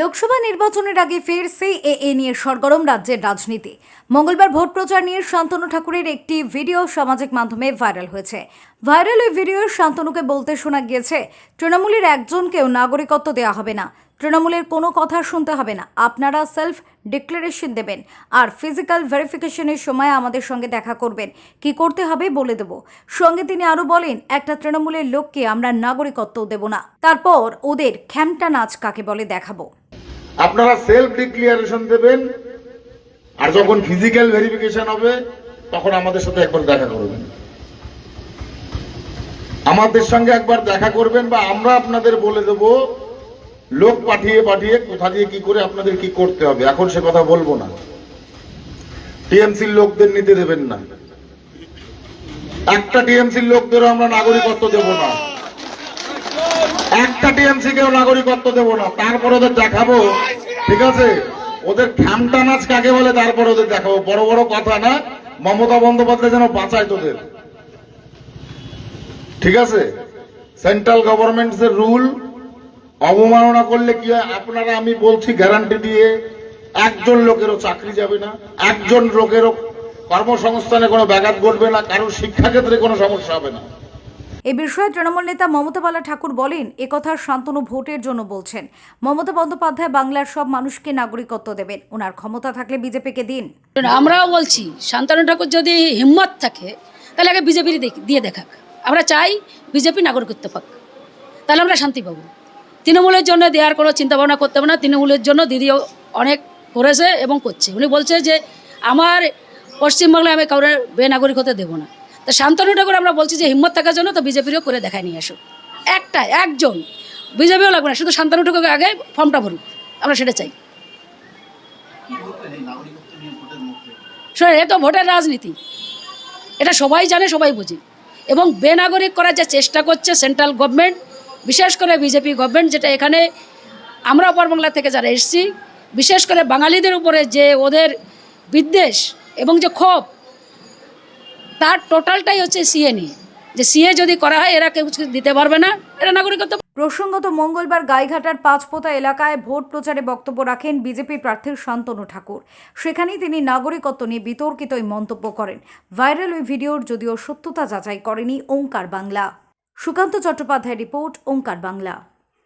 লোকসভা নির্বাচনের আগে ফের সিএএ নিয়ে সরগরম রাজ্যের রাজনীতি। মঙ্গলবার ভোট প্রচার নিয়ে শান্তনু ঠাকুরের একটি ভিডিও সামাজিক মাধ্যমে ভাইরাল হয়েছে। ভাইরাল ওই ভিডিওর শান্তনুকে বলতে শোনা গিয়েছে, তৃণমূলের একজনকেও নাগরিকত্ব দেওয়া হবে না। তৃণমূলের কোনো কথা শুনতে হবে না। আপনারা সেলফ ডিক্লারেশন দেবেন আর ফিজিক্যাল ভেরিফিকেশনের সময় আমাদের সঙ্গে দেখা করবেন। কি করতে হবে বলে দেব। সঙ্গে তিনি আরও বলেন, একটা তৃণমূলের লোককে আমরা নাগরিকত্ব দেব না। তারপর ওদের খ্যামটা নাচ কাকে বলে দেখাবো। আপনারা সেলফ ডিক্লিয়ারেশন দেবেন, আর যখন ফিজিক্যাল ভেরিফিকেশন হবে, তখন আমাদের সাথে একবার দেখা করবেন। আমাদের সঙ্গে একবার দেখা করবেন বা আমরা আপনাদের বলে দেব, লোক পাঠিয়ে পাঠিয়ে কোথা দিয়ে কি করে আপনাদের কি করতে হবে, এখন সে কথা বলব না। টিএমসির লোকদের নিতে দেবেন না। একটা টিএমসির লোকদেরও আমরা নাগরিকত্ব দেব না। একটা টিএমসি কেও নাগরিকত্ব দেবো না, তারপর ওদের দেখাবো। ঠিক আছে? ওদের খ্যামটা নাচ কাকে বলে, তারপর ওদের দেখাবো। বড় বড় কথা না, মমতা বন্দ্যোপাধ্যায় যেন বাঁচায় তোদের। ঠিক আছে? সেন্ট্রাল গভর্নমেন্টস এর রুল, অবমাননা করলে কি হয়? আপনারা আমি বলছি গ্যারান্টি দিয়ে, একজন লোকেরও চাকরি যাবে না, একজন লোকেরও কর্মসংস্থানে কোনো ব্যাঘাত ঘটবে না, কারোর শিক্ষাক্ষেত্রে কোনো সমস্যা হবে না। এ বিষয়ে তৃণমূল নেতা মমতা বালা ঠাকুর বলেন একথা শান্তনু ভোটের জন্য বলছেন। মমতা বন্দ্যোপাধ্যায় বাংলার সব মানুষকে নাগরিকত্ব দেবেন। ওনার ক্ষমতা থাকলে বিজেপিকে দিন? আমরাও বলছি, শান্তনু ঠাকুর যদি হিম্মত থাকে, তাহলে আগে বিজেপির দিয়ে দেখাক। আমরা চাই বিজেপি নাগরিকত্ব পাক। তাহলে আমরা শান্তি পাবো। তৃণমূলের জন্য দেওয়ার কোনো চিন্তা ভাবনা করতে হবে না। তৃণমূলের জন্য দিদিও অনেক করেছে এবং করছে। উনি বলছে যে, আমার পশ্চিমবাংলায় আমি কাউরে বেনাগরিক হতে দেবো না। তো শান্তনু ঠাকুর আমরা বলছি যে হিম্মত থাকার জন্য তো বিজেপিরও করে দেখায় নিয়ে আসুক একটা, একজন। বিজেপিও লাগবে না, শুধু শান্তনু ঠাকুরকে আগে ফর্মটা ভরুক। আমরা সেটা চাই। শোনেন, এ তো ভোটের রাজনীতি। এটা সবাই জানে, সবাই বুঝে। এবং বেনাগরিক করার যে চেষ্টা করছে সেন্ট্রাল গভর্নমেন্ট, বিশেষ করে বিজেপি গভর্নমেন্ট, যেটা এখানে আমরা ওপর বাংলা থেকে যারা এসছি, বিশেষ করে বাঙালিদের উপরে যে ওদের বিদ্বেষ এবং যে ক্ষোভ তার টোটালটাই হচ্ছে সিএ নিয়ে। যে সিএ যদি করা হয়, এরা কেউ দিতে পারবে না। এরা নাগরিকত্ব প্রসঙ্গত মঙ্গলবার গাইঘাটার পাঁচপোতা এলাকায় ভোট প্রচারে বক্তব্য রাখেন বিজেপি প্রার্থী শান্তনু ঠাকুর। সেখানেই তিনি নাগরিকত্ব নিয়ে বিতর্কিত মন্তব্য করেন। ভাইরাল ওই ভিডিওর যদিও সত্যতা যাচাই করেনি ওঙ্কার বাংলা। সুকান্ত চট্টোপাধ্যায় রিপোর্ট ওঙ্কার বাংলা।